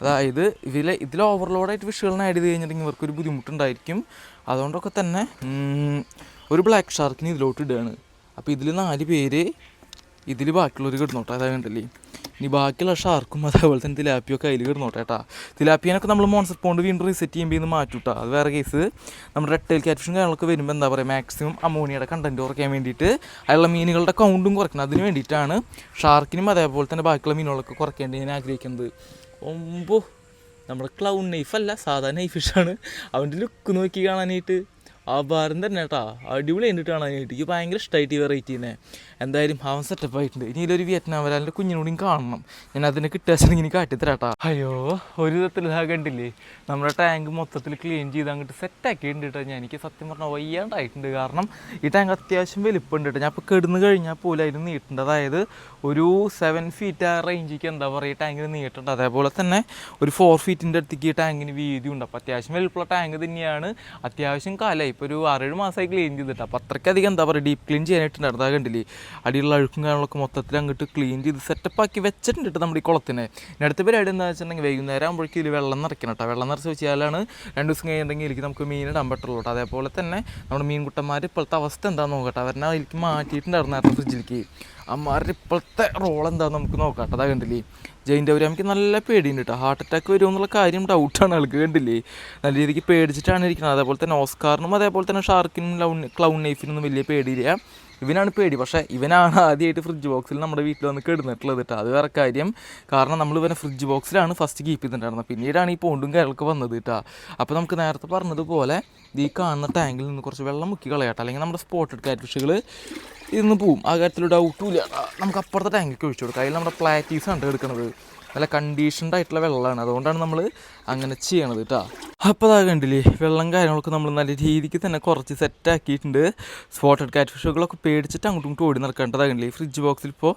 അതായത് ഇതിൽ ഇതിൽ ഓവർലോഡായിട്ട് ഫിഷുകളെ ആഡ് ചെയ്ത് കഴിഞ്ഞിട്ടുണ്ടെങ്കിൽ ഇവർക്കൊരു ബുദ്ധിമുട്ടുണ്ടായിരിക്കും. അതുകൊണ്ടൊക്കെ തന്നെ ഒരു ബ്ലാക്ക് ഷാർക്കിന് ഇതിലോട്ട് ഇടുകയാണ്. അപ്പോൾ ഇതിൽ നാല് പേര് ഇതിൽ ബാക്കിയുള്ളവർ കിടന്നോട്ടെ അതായത് കണ്ടല്ലേ? ഇനി ബാക്കിയുള്ള ഷാർക്കും അതേപോലെ തന്നെ തിലാപ്പിയൊക്കെ അതിൽ കിടന്നോട്ടെ കേട്ടാ. തിലാപ്പിയനൊക്കെ നമ്മൾ മോൺസർ പോണ്ട് വീണ്ടും റീസെറ്റ് ചെയ്യുമ്പോൾ ഇന്ന് മാറ്റൂട്ടാ. അത് വേറെ കേസ് നമ്മുടെ റെട്ടൈൽ ക്യാറ്റ്ഫിഷും കാര്യങ്ങളൊക്കെ വരുമ്പോൾ എന്താ പറയുക മാക്സിമം അമോണിയയുടെ കണ്ടന്റ് കുറയ്ക്കാൻ വേണ്ടിയിട്ട് അതിലുള്ള മീനുകളുടെ കൗണ്ടും കുറയ്ക്കണം. അതിന് വേണ്ടിയിട്ടാണ് ഷാർക്കിനും അതേപോലെ തന്നെ ബാക്കിയുള്ള മീനുകളൊക്കെ കുറയ്ക്കേണ്ടി ഞാൻ ആഗ്രഹിക്കുന്നത്. ഒമ്പോ നമ്മുടെ ക്ലൗൺ നൈഫ് അല്ല സാധാ നൈഫ് അവന്റെ ലുക്ക് നോക്കി കാണാനായിട്ട്. ഭാരം തന്നെ കേട്ടോ. അടിപൊളി കണ്ടിട്ട് കാണാനായിട്ട് എനിക്ക് ഭയങ്കര ഇഷ്ടമായിട്ട് ഈ വെറൈറ്റി തന്നെ എന്തായാലും അവൻ സെറ്റപ്പ് ആയിട്ടുണ്ട്. ഇനി ഇതിലൊരു വിയറ്റ്നാം വരാലിന്റെ കുഞ്ഞിനോടും കാണണം. ഞാൻ അതിനെ കിട്ടുകയാണെങ്കിൽ ഇനി കാട്ടിത്തരാട്ടാ അയ്യോ ഒരു വിധത്തിൽ ഇതാ കണ്ടില്ലേ? നമ്മുടെ ടാങ്ക് മൊത്തത്തിൽ ക്ലീൻ ചെയ്ത് അങ്ങോട്ട് സെറ്റാക്കിയിട്ടുണ്ട് കേട്ടോ. ഞാൻ എനിക്ക് സത്യം പറഞ്ഞാൽ വയ്യാണ്ടായിട്ടുണ്ട്. കാരണം ഈ ടാങ്ക് അത്യാവശ്യം വലിപ്പമുണ്ട് കേട്ടോ. ഞാൻ ഇപ്പോൾ കിടന്ന് കഴിഞ്ഞാൽ പോലും അതിന് നീട്ടുണ്ട്. അതായത് ഒരു സെവൻ ഫീറ്റ് ആ റേഞ്ചിക്ക് എന്താ പറയുക ടാങ്കിന് നീട്ടുണ്ട്. അതേപോലെ തന്നെ ഒരു ഫോർ ഫീറ്റിന്റെ അടുത്തേക്ക് ഈ ടാങ്കിന് വീതി ഉണ്ട് അപ്പോൾ അത്യാവശ്യം വലിപ്പമുള്ള ടാങ്ക് തന്നെയാണ്. അത്യാവശ്യം കാലമായി ഇപ്പോൾ ഒരു ആറേഴ് മാസമായി ക്ലീൻ ചെയ്തിട്ട്. അപ്പോൾ അത്രയ്ക്കധികം എന്താ പറയുക ഡീപ്പ് ക്ലീൻ ചെയ്യാനായിട്ടുണ്ടായിരുന്നു അതാ കണ്ടില്ലേ അടിയുള്ള അഴുക്കും കാര്യങ്ങളൊക്കെ മൊത്തത്തിൽ അങ്ങോട്ട് ക്ലീൻ ചെയ്ത് സെറ്റപ്പ് ആക്കി വെച്ചിട്ടുണ്ട് കേട്ടോ നമ്മുടെ ഈ കുളത്തിനെ. ഇനി അടുത്ത പരിപാടി എന്താ വെച്ചിട്ടുണ്ടെങ്കിൽ വൈകുന്നേരം ആകുമ്പോഴേക്കും ഇതിൽ വെള്ളം നിറയ്ക്കണം കേട്ടോ. വെള്ളം നിറച്ച് വെച്ചാലാണ് രണ്ട് ദിവസം കഴിഞ്ഞിട്ടുണ്ടെങ്കിൽ ഇതിലേക്ക് നമുക്ക് ഇടാൻ പറ്റുള്ളൂ കേട്ടോ. അതേപോലെ തന്നെ നമ്മുടെ മീൻകുട്ടന്മാർ ഇപ്പോഴത്തെ അവസ്ഥ എന്താണെന്ന് നോക്കട്ടെ അവരെ അതിലേക്ക് മാറ്റിയിട്ടുണ്ടായിരുന്നു ഫ്രിഡ്ജിലേക്ക് അമ്മാരുടെ ഇപ്പോഴത്തെ റോൾ എന്താണെന്ന് നമുക്ക് നോക്കാം കേട്ടോ. അതാ കണ്ടില്ലേ ജയിന്റെ അവർ നമുക്ക് നല്ല പേടിയുണ്ട് കേട്ടോ ഹാർട്ട് അറ്റാക്ക് വരുമോ എന്നുള്ള കാര്യം ഡൗട്ടാണ് ആൾക്ക് കണ്ടില്ലേ? നല്ല രീതിക്ക് പേടിച്ചിട്ടാണ് ഇരിക്കുന്നത്. അതേപോലെ തന്നെ ഓസ്കാറിനും അതേപോലെ തന്നെ ഷാർക്കിനും ലൗൺ ക്ലൗൺ നൈഫിനൊന്നും വലിയ പേടിയില്ല. ഇവനാണ് പേടി. പക്ഷേ ഇവനാണ് ആദ്യമായിട്ട് ഫ്രിഡ്ജ് ബോക്സിൽ നമ്മുടെ വീട്ടിൽ വന്ന് കിടന്നിട്ടുള്ളത് കേട്ടോ അത് വേറെ കാര്യം. കാരണം നമ്മൾ ഇവനെ ഫ്രിഡ്ജ് ബോക്സിലാണ് ഫസ്റ്റ് കീപ്പ് ചെയ്തിട്ടുണ്ടായിരുന്നത്. പിന്നീടാണ് ഈ പോണ്ടും കാര്യങ്ങളൊക്കെ വന്നത് കേട്ടോ അപ്പോൾ നമുക്ക് നേരത്തെ പറഞ്ഞതുപോലെ ഈ കാണുന്ന ടാങ്കിൽ നിന്ന് കുറച്ച് വെള്ളം മുക്കി കളയാട്ടോ അല്ലെങ്കിൽ നമ്മുടെ സ്പോട്ടഡ് കാറ്റ് ഫിഷുകൾ ഇന്ന് പോവും. ആ കാര്യത്തിൽ ഡൗട്ടുമില്ല നമുക്ക് അപ്പുറത്തെ ടാങ്കിലേക്ക് ഒഴിച്ചു കൊടുക്കാം. അതിൽ നമ്മുടെ പ്ലാറ്റീസ് ആണ് എടുക്കുന്നത്. നല്ല കണ്ടീഷൻഡ് ആയിട്ടുള്ള വെള്ളമാണ്. അതുകൊണ്ടാണ് നമ്മൾ അങ്ങനെ ചെയ്യണത് കേട്ടോ അപ്പോൾ അതാ കണ്ടില്ലേ വെള്ളം കാര്യങ്ങളൊക്കെ നമ്മൾ നല്ല രീതിക്ക് തന്നെ കുറച്ച് സെറ്റാക്കിയിട്ടുണ്ട് സ്പോട്ടഡ് കാറ്റ് ഫിഷുകളൊക്കെ പേടിച്ചിട്ട് അങ്ങോട്ടും ഇങ്ങോട്ടും ഓടി നടക്കേണ്ടതാ കണ്ടില്ലേ ഫ്രിഡ്ജ് ബോക്സിൽ ഇപ്പോൾ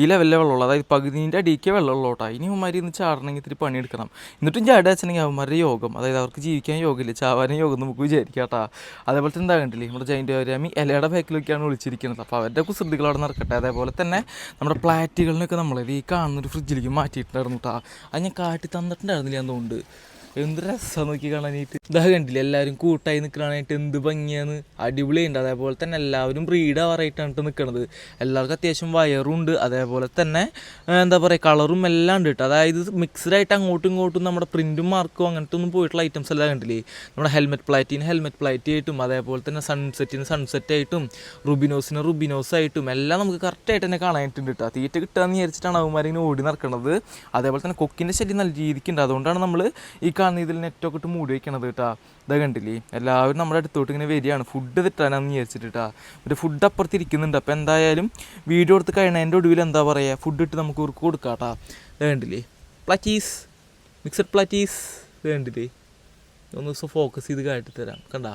ഈ ലെവലിലെ വെള്ളമുള്ളൂ. അതായത് പകുതിന്റെ അടിക്കേ വെള്ളമുള്ളൂ കേട്ടോ ഇനി അവന്മാരി ഇന്ന് ചാടണമെങ്കിൽ ഇത്തിരി പണിയെടുക്കണം. എന്നിട്ടും ചാടാച്ചെങ്കിൽ അവന്മാരുടെ യോഗം അതായത് അവർക്ക് ജീവിക്കാൻ യോഗമില്ല ചാവാനും യോഗം നമുക്ക് വിചാരിക്കാം കേട്ടോ അതേപോലെ തന്നെ എന്താ കണ്ടില്ലേ നമ്മുടെ ജൈന്റെ വരാമി ഇലയുടെ ബാക്കിലൊക്കെയാണ് വിളിച്ചിരിക്കുന്നത്. അപ്പോൾ അവരുടെ കുസൃതികൾ അവിടെ നടക്കട്ടെ. അതേപോലെ തന്നെ നമ്മുടെ പ്ലാറ്റുകളിനൊക്കെ നമ്മൾ ഈ കാണുന്നൊരു ഫ്രിഡ്ജിലേക്ക് മാറ്റിയിട്ടുണ്ടായിരുന്നു കേട്ടോ അത് ഞാൻ കാട്ടി തന്നിട്ടുണ്ടായിരുന്നില്ല എന്ന് എന്ത് രസം നോക്കി കാണാനായിട്ട്. ഇതാ കണ്ടില്ല എല്ലാവരും കൂട്ടായി നിൽക്കാനായിട്ട് എന്ത് ഭംഗിയാണ് അടിപൊളിയുണ്ട്. അതേപോലെ തന്നെ എല്ലാവരും ബ്രീഡ് ആവാറായിട്ടാണ് നിൽക്കുന്നത് എല്ലാവർക്കും അത്യാവശ്യം വയറുണ്ട്. അതേപോലെ തന്നെ എന്താ പറയുക കളറും എല്ലാം ഉണ്ട് കേട്ടോ അതായത് മിക്സ്ഡ് ആയിട്ട് അങ്ങോട്ടും ഇങ്ങോട്ടും നമ്മുടെ പ്രിന്റും മാർക്കും അങ്ങനത്തെ ഒന്നും പോയിട്ടുള്ള ഐറ്റംസ് എല്ലാം കണ്ടില്ലേ. നമ്മുടെ ഹെൽമെറ്റ് പ്ലാറ്റിന് ഹെൽമെറ്റ് പ്ലാറ്റി ആയിട്ടും അതേപോലെ തന്നെ സൺസെറ്റിന് സൺസെറ്റ് ആയിട്ടും റുബിനോസിന് റുബിനോസ് ആയിട്ടും എല്ലാം നമുക്ക് കറക്റ്റായിട്ട് തന്നെ കാണാനായിട്ടുണ്ട് കേട്ടോ തീറ്റ കിട്ടുകയെന്ന് വിചാരിച്ചിട്ടാണ് അവന്മാരിങ്ങനെ ഓടി നടക്കുന്നത് അതേപോലെ തന്നെ കൊക്കിന്റെ ശല്യം നല്ല രീതിക്കുണ്ട് അതുകൊണ്ടാണ് നമ്മൾ ഈ കാണുന്ന ഇതിൽ നെറ്റൊക്കെ ഇട്ട് മൂടി വയ്ക്കണത് കേട്ടാ. ഇതാ കണ്ടില്ലേ? എല്ലാവരും നമ്മുടെ അടുത്തോട്ട് ഇങ്ങനെ വരികയാണ്. ഫുഡ് തെറ്റാനാന്ന് വിചാരിച്ചിട്ട് കേട്ടാ. മറ്റേ ഫുഡ് അപ്പുറത്ത് ഇരിക്കുന്നുണ്ട്. അപ്പോൾ എന്തായാലും വീഡിയോ എടുത്ത് കഴിയണതിന്റെ ഒടുവിൽ എന്താ പറയുക ഫുഡ് ഇട്ട് നമുക്ക് ഇവർക്ക് കൊടുക്കാം കേട്ടാ. ഇത് കണ്ടില്ലേ? പ്ലാറ്റീസ് മിക്സഡ് പ്ലാറ്റീസ് ഇത് കണ്ടില്ലേ? ഒന്ന് ദിവസം ഫോക്കസ് ചെയ്ത് കാട്ടി തരാം കണ്ടാ?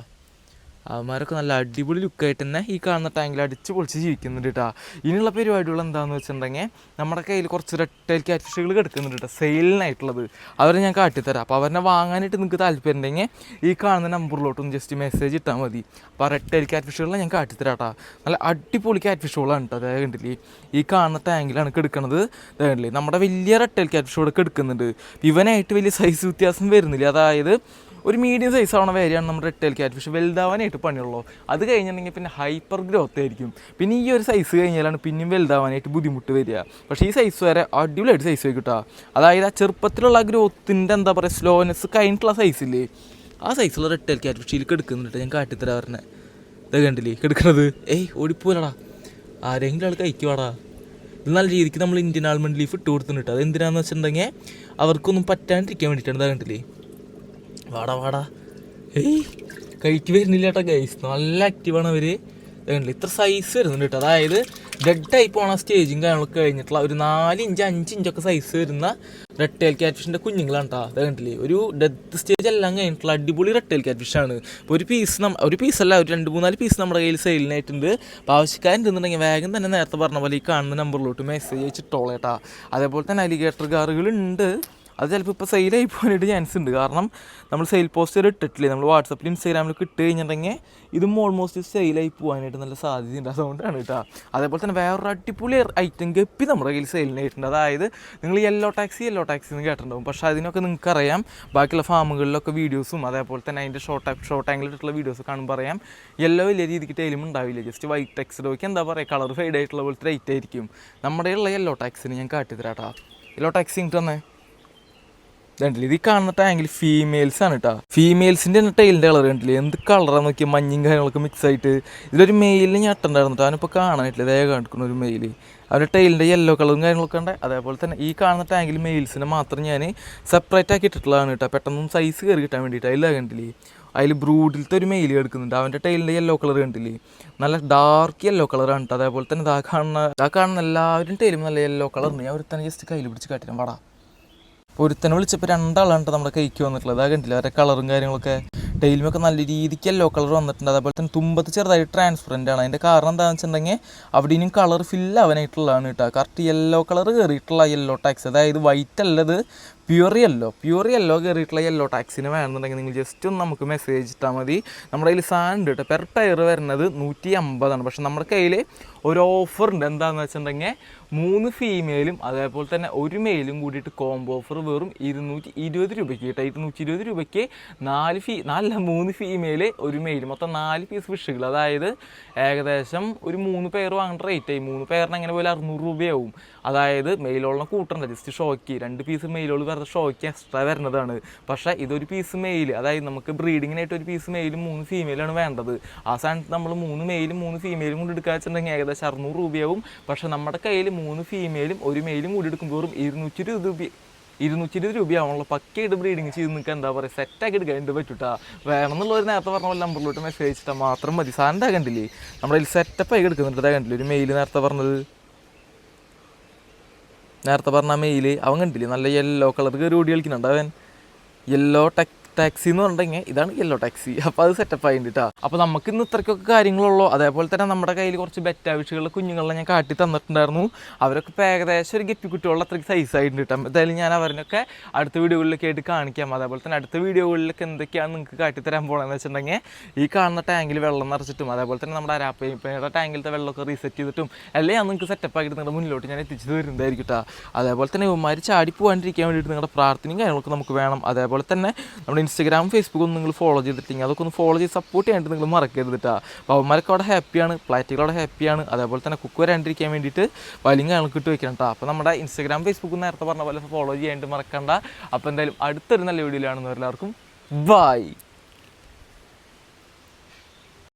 അവന്മാരൊക്കെ നല്ല അടിപൊളി ലുക്കായിട്ട് തന്നെ ഈ കാണുന്ന ടാങ്കിൽ അടിച്ച് പൊളിച്ച് ജീവിക്കുന്നുണ്ട് കേട്ടോ ഇനിയുള്ള പരിപാടികൾ എന്താണെന്ന് വെച്ചിട്ടുണ്ടെങ്കിൽ നമ്മുടെ കയ്യിൽ കുറച്ച് റെട്ടൈൽ ക്യാറ്റ് ഫിഷുകൾ കിടക്കുന്നുണ്ട് കേട്ടോ സെയിലിനായിട്ടുള്ളത് അവരെ ഞാൻ കാട്ടിത്തരാം. അപ്പോൾ അവരെ വാങ്ങാനായിട്ട് നിങ്ങൾക്ക് താല്പര്യം ഉണ്ടെങ്കിൽ ഈ കാണുന്ന നമ്പറിലോട്ടൊന്ന് ജസ്റ്റ് മെസ്സേജ് ഇട്ടാൽ മതി. അപ്പോൾ ആ റെട്ടൈൽ ക്യാറ്റ് ഫിഷുകളെ ഞാൻ കാട്ടിത്തരാം കേട്ടോ നല്ല അടിപൊളി ക്യാറ്റ് ഫിഷുകളാണ് കേട്ടോ അതായത് കണ്ടില്ലേ? ഈ കാണുന്ന ടാങ്കിലാണ് കിടക്കുന്നത് കണ്ടില്ലേ? നമ്മുടെ വലിയ റെട്ടൈൽ ക്യാറ്റ് ഫിഷുകൾ കിടക്കുന്നുണ്ട്. ഇവനായിട്ട് വലിയ സൈസ് വ്യത്യാസം വരുന്നില്ല. അതായത് ഒരു മീഡിയം സൈസ് ആവണ വരെയാണ് നമ്മുടെ റിട്ടേൽ ക്യാറ്റ് ഫിഷ് വലുതാവാനായിട്ട് പണിയുള്ളൂ. അത് കഴിഞ്ഞിട്ടുണ്ടെങ്കിൽ പിന്നെ ഹൈപ്പർ ഗ്രോത്ത് ആയിരിക്കും. പിന്നെ ഈ ഒരു സൈസ് കഴിഞ്ഞാലാണ് പിന്നെയും വലുതാവാനായിട്ട് ബുദ്ധിമുട്ട് വരിക. പക്ഷേ ഈ സൈസ് വരെ അടിപൊളിയായിട്ട് സൈസ് ആയി കിട്ടുക അതായത് ആ ചെറുപ്പത്തിലുള്ള ഗ്രോത്തിന്റെ എന്താ പറയുക സ്ലോനെസ് കഴിഞ്ഞിട്ടുള്ള സൈസില്ലേ ആ സൈസുള്ള റിട്ടേൽ ക്യാറ്റ് ഫിഷിൽ എടുക്കുന്നുണ്ട് ഞാൻ കാട്ടിത്തരാ പറഞ്ഞെ. ഇത് കണ്ടില്ലേ? എടുക്കണത് ഏയ് ഓടിപ്പോലടാ ആരെങ്കിലും ആൾ കഴിക്കുവാടാ. ഇത് നല്ല രീതിക്ക് നമ്മൾ ഇന്ത്യൻ ആൽമണ്ട് ലീഫ് ഇട്ട് കൊടുത്തിട്ടുണ്ട് അത് എന്തിനാണെന്ന് വെച്ചിട്ടുണ്ടെങ്കിൽ അവർക്കൊന്നും പറ്റാണ്ടിരിക്കാൻ വേണ്ടിയിട്ടാണ്. ഇതാ കണ്ടില്ലേ? വാടാ വാടാ. ഏയ് കഴിക്ക് വരുന്നില്ല കേട്ടോ ഗൈസ് നല്ല ആക്റ്റീവാണ് അവർ ഇത്ര സൈസ് വരുന്നുണ്ട് കേട്ടോ. അതായത് ഡെഡ് ടൈപ്പ് പോണ സ്റ്റേജും കാര്യങ്ങളൊക്കെ കഴിഞ്ഞിട്ടുള്ള ഒരു നാല് ഇഞ്ച് അഞ്ച് ഇഞ്ചൊക്കെ സൈസ് വരുന്ന റെഡ് ക്യാറ്റ് ഫിഷിന്റെ കുഞ്ഞുങ്ങളാണ് കേട്ടോ അത് കണ്ടില്ലേ? ഒരു ഡെത്ത് സ്റ്റേജ് എല്ലാം കഴിഞ്ഞിട്ടുള്ള അടിപൊളി റെഡ് ക്യാറ്റ് ഫിഷാണ് അപ്പോൾ ഒരു പീസ് ഒരു പീസല്ല ഒരു രണ്ട് മൂന്നാൽ പീസ് നമ്മുടെ കയ്യിൽ സെയിലിനായിട്ടുണ്ട് അപ്പോൾ ആവശ്യക്കാരൻ തിന്നിട്ടുണ്ടെങ്കിൽ വേഗം തന്നെ നേരത്തെ പറഞ്ഞ പോലെ ഈ കാണുന്ന നമ്പറിലോട്ട് മെസ്സേജ് അയച്ചിട്ടോളേട്ടാ അതേപോലെ തന്നെ അലിഗേറ്റർ കാറുകളുണ്ട് അത് ചിലപ്പോൾ ഇപ്പോൾ സെയിലായി പോകാനായിട്ട് ചാൻസ് ഉണ്ട്. കാരണം നമ്മൾ സെയിൽ പോസ്റ്റർ ഇട്ടിട്ടില്ലേ? നമ്മൾ വാട്സപ്പിൽ ഇൻസ്റ്റാഗ്രാമിലൊക്കെ ഇട്ട് കഴിഞ്ഞിട്ടുണ്ടെങ്കിൽ ഇതും ഓൾമോസ്റ്റ് സെയിലായി പോകാനായിട്ട് നല്ല സാധ്യതയുണ്ട്. അതുകൊണ്ടാണ് കേട്ടോ. അതേപോലെ തന്നെ വേറൊരു അടിപൊളി ഐറ്റം ഗപ്പി നമ്മുടെ കയ്യിൽ സെയിലിനായിട്ടുണ്ട് അതായത് നിങ്ങൾ യെല്ലോ ടാക്സി യെല്ലോ ടാക്സി എന്ന് കേട്ടിട്ടുണ്ടാവും. പക്ഷേ അതിനൊക്കെ നിങ്ങൾക്ക് അറിയാം ബാക്കിയുള്ള ഫാമുകളിലൊക്കെ വീഡിയോസും അതേപോലെ തന്നെ അതിന്റെ ഷോർട്ട് ഷോർട്ട് ആംഗിളിട്ടുള്ള വീഡിയോസ് കാണുമ്പോൾ പറയാം യെല്ലോ വലിയ രീതിക്ക് ടൈലും ഉണ്ടാവില്ല. ജസ്റ്റ് വൈറ്റ് ടെക്സ്റ്റോക്ക് എന്താ പറയുക കളർ ഫെയ്ഡ് ആയിട്ടുള്ള പോലത്തെ ലൈറ്റ് ആയിരിക്കും. നമ്മുടെ ഉള്ള യെല്ലോ ടാക്സിന് ഞാൻ കാട്ടിത്തരാട്ടാ യെല്ലോ ടാക്സി ഇങ്ങോട്ട് വന്നേ? കണ്ടില്ലേ? ഇത് കാണുന്ന ടാങ്കിൽ ഫീമെയിൽസ് ആണ് കേട്ടോ ഫീമെയിൽസിന്റെ തന്നെ ടൈലിന്റെ കളർ കണ്ടില്ലേ? എന്ത് കളറാന്ന് നോക്കിയാൽ മഞ്ഞും കാര്യങ്ങളൊക്കെ മിക്സ് ആയിട്ട്. ഇതിലൊരു മെയിലിന് ഞട്ടുണ്ടായിരുന്നു കേട്ടോ അവനിപ്പോൾ കാണാനായിട്ടില്ല. ദയ കാണിക്കുന്ന ഒരു മെയിൽ അവരുടെ ടൈലിന്റെ യെല്ലോ കളറും കാര്യങ്ങളൊക്കെ ഉണ്ട് അതേപോലെ തന്നെ ഈ കാണുന്ന ടാങ്കിൽ മെയിൽസിനെ മാത്രം ഞാൻ സെപ്പറേറ്റ് ആക്കി ഇട്ടിട്ടുള്ളതാണ് കേട്ടോ പെട്ടെന്ന് സൈസ് കയറി കിട്ടാൻ വേണ്ടിയിട്ട് അതിൽ കണ്ടില്ലേ? അതിൽ ബ്രൂഡിലത്തെ ഒരു മെയിൽ എടുക്കുന്നുണ്ട്. അവന്റെ ടൈലിന്റെ യെല്ലോ കളർ കണ്ടില്ലേ? നല്ല ഡാർക്ക് യെല്ലോ കളറാണ് കേട്ടോ അതേപോലെ തന്നെ ഇതാ കാണുന്ന ഇതാ കാണുന്ന എല്ലാവരും ടൈലും നല്ല യെല്ലോ കളറുണ്ട് ഞാൻ ഒരു തന്നെ ജസ്റ്റ് കയ്യിൽ പിടിച്ച് കാട്ടിരാൻ പാടാ ഒരുത്തനെ വിളിച്ചപ്പോൾ രണ്ടാളാണ് നമ്മുടെ കൈക്ക് വന്നിട്ടുള്ളത്. അതാ കണ്ടില്ല? അവരുടെ കളറും കാര്യങ്ങളൊക്കെ. ടൈലുമൊക്കെ നല്ല രീതിക്ക് യെല്ലോ കളർ വന്നിട്ടുണ്ട്. അതേപോലെ തന്നെ തുമ്പത്ത് ചെറുതായി ട്രാൻസ്പെറന്റ് ആണ്. അതിന്റെ കാരണം എന്താണെന്ന് വെച്ചിട്ടുണ്ടെങ്കിൽ അവിടെ ഇനിയും കളർ ഫില്ല് ആവാനായിട്ടുള്ളതാണ് കേട്ടോ. കറക്റ്റ് യെല്ലോ കളർ കയറിയിട്ടുള്ള യെല്ലോ ടാക്സ് അതായത് വൈറ്റ് അല്ലത് പ്യൂർ യെല്ലോ പ്യൂർ യെല്ലോ കയറിയിട്ടുള്ള യെല്ലോ ടാക്സിന് വേണമെന്നുണ്ടെങ്കിൽ നിങ്ങൾ ജസ്റ്റ് ഒന്ന് നമുക്ക് മെസ്സേജ് ഇട്ടാൽ മതി. നമ്മുടെ കയ്യിൽ ഉണ്ട് കേട്ടോ. പെർ ടയർ വരുന്നത് നൂറ്റി അമ്പതാണ് പക്ഷേ നമ്മുടെ കയ്യിൽ ഒരു ഓഫർ ഉണ്ട് എന്താണെന്ന് വെച്ചിട്ടുണ്ടെങ്കിൽ മൂന്ന് ഫീമെയിലും അതേപോലെ തന്നെ ഒരു മെയിലും കൂടിയിട്ട് കോംബോ ഓഫർ വെറും ഇരുന്നൂറ്റി ഇരുപത് രൂപയ്ക്ക് കേട്ടോ. ഇരുന്നൂറ്റി ഇരുപത് രൂപയ്ക്ക് നാല് ഫീ നാലല്ല മൂന്ന് ഫീമെയിൽ ഒരു മെയിൽ മൊത്തം നാല് പീസ് ഫിഷുകൾ അതായത് ഏകദേശം ഒരു മൂന്ന് പേർ വാങ്ങേണ്ട റേറ്റ് ആയി. മൂന്ന് പേരിന് അങ്ങനെ പോലെ അറുന്നൂറ് രൂപയാവും. അതായത് മെയിലോളം കൂട്ടണ്ട. ജസ്റ്റ് ഷോക്ക് രണ്ട് പീസ് മെയിലോൾ വെറുതെ ഷോക്ക് എക്സ്ട്രാ വരുന്നതാണ്. പക്ഷേ ഇതൊരു പീസ് മെയിൽ അതായത് നമുക്ക് ബ്രീഡിങ്ങിനായിട്ട് ഒരു പീസ് മെയിലും മൂന്ന് ഫീമെയിലാണ് വേണ്ടത്. ആ സ്ഥാനത്ത് നമ്മൾ മൂന്ന് മെയിലും മൂന്ന് ഫീമെയിലും കൊണ്ട് എടുക്കുക വെച്ചിട്ടുണ്ടെങ്കിൽ ഏകദേശം അറുന്നൂറ് രൂപയാവും. പക്ഷേ നമ്മുടെ കയ്യിൽ മൂന്ന് ഫീമെയിലും ഒരു മെയിലും കൂടി എടുക്കുമ്പോൾ വെറും ഇരുന്നൂറ്റി ഇരുപത് രൂപ ഇരുന്നൂറ്റി ഇരുപത് രൂപയാവുള്ളൂ പക്കയായിട്ട് ബ്രീഡിങ് ചെയ്ത് നിൽക്കുക എന്താ പറയുക? സെറ്റാക്കി എടുക്കാൻ എന്ത് പറ്റൂട്ടാ? വേണമെന്നുള്ളൊരു നേരത്തെ പറഞ്ഞ പോലെ നമ്പറിലോട്ട് മെസ്സേജ് അയച്ചിട്ടാൽ മാത്രം മതി. സാറിന്റെ കണ്ടില്ലേ? നമ്മുടെ കയ്യിൽ സെറ്റപ്പ് ആയി എടുക്കുന്നുണ്ട് കണ്ടില്ലേ? ഒരു മെയിൽ നേരത്തെ പറഞ്ഞത്. നേരത്തെ പറഞ്ഞ മെയിൽ അവൻ കണ്ടില്ലേ? നല്ല യെല്ലോ കളർ കയറി ഓടി കളിക്കുന്നുണ്ട് അവൻ. യെല്ലോ ടെക് ടാക്സി എന്ന് പറഞ്ഞിട്ടുണ്ടെങ്കിൽ ഇതാണ് യെല്ലോ ടാക്സി. അപ്പോൾ അത് സെറ്റപ്പ് ആയിട്ടാ അപ്പോൾ നമുക്ക് ഇന്ന് ഇത്രയ്ക്കൊക്കെ കാര്യങ്ങളുള്ളൂ. അതേപോലെ തന്നെ നമ്മുടെ കയ്യിൽ കുറച്ച് ബെറ്റാവിഷുകളുടെ കുഞ്ഞുങ്ങളെ ഞാൻ കാട്ടി തന്നിട്ടുണ്ടായിരുന്നു. അവരൊക്കെ ഇപ്പോൾ ഏകദേശം ഒരു ഗപ്പി കുട്ടികളുടെ അത്രയ്ക്ക് സൈസ് ആയിട്ട് കിട്ടാം എന്തായാലും ഞാൻ അവരിനൊക്കെ അടുത്ത വീഡിയോകളിലൊക്കെ ആയിട്ട് കാണിക്കാം. അതേപോലെ തന്നെ അടുത്ത വീഡിയോകളിലൊക്കെ എന്തൊക്കെയാണ് നിങ്ങൾക്ക് കാട്ടിത്തരാൻ പോകണമെന്ന് വെച്ചിട്ടുണ്ടെങ്കിൽ ഈ കാണുന്ന ടാങ്കിൽ വെള്ളം നിറച്ചിട്ടും അതേപോലെ തന്നെ നമ്മുടെ അരാപ്പയുടെ ടാങ്കിലത്തെ വെള്ളമൊക്കെ റീസെറ്റ് ചെയ്തിട്ടും അല്ലെങ്കിൽ ഞാൻ നിങ്ങൾക്ക് സെറ്റപ്പ് ആക്കിയിട്ട് നിങ്ങളുടെ മുന്നിലോട്ട് ഞാൻ എത്തിച്ചു തരുന്നതായിരിക്കും കേട്ടോ അതേപോലെ തന്നെ ഇവന്മാർ ചാടി പോകാണ്ടിരിക്കാൻ വേണ്ടിയിട്ട് നിങ്ങളുടെ പ്രാർത്ഥനയും കാര്യങ്ങളൊക്കെ നമുക്ക് വേണം. അതേപോലെ തന്നെ നമ്മുടെ ഇൻസ്റ്റാഗ്രാം ഫേസ്ബുക്ക് നിങ്ങൾ ഫോളോ ചെയ്തിട്ടില്ലെങ്കിൽ അതൊക്കെ ഒന്ന് ഫോളോ ചെയ്ത് സപ്പോർട്ട് ചെയ്യാനായിട്ട് നിങ്ങൾ മറക്കരുത് കേട്ടോ അപ്പോൾ അവന്മാരൊക്കെ അവിടെ ഹാപ്പിയാണ് പ്ലാറ്റുകൾ അവിടെ ഹാപ്പിയാണ് അതേപോലെ തന്നെ കുക്ക് വരാണ്ടിരിക്കാൻ വേണ്ടിയിട്ട് വലിയ ആൾക്ക് ഇട്ട് വെക്കണം കേട്ടോ അപ്പോൾ നമ്മുടെ ഇൻസ്റ്റഗ്രാം ഫേസ്ബുക്ക് നേരത്തെ പറഞ്ഞ പോലെ ഫോളോ ചെയ്യാനായിട്ട് മറക്കണ്ട. അപ്പോൾ എന്തായാലും അടുത്തൊരു നല്ല വീഡിയോയിലാണെന്ന് എല്ലാവർക്കും ബൈ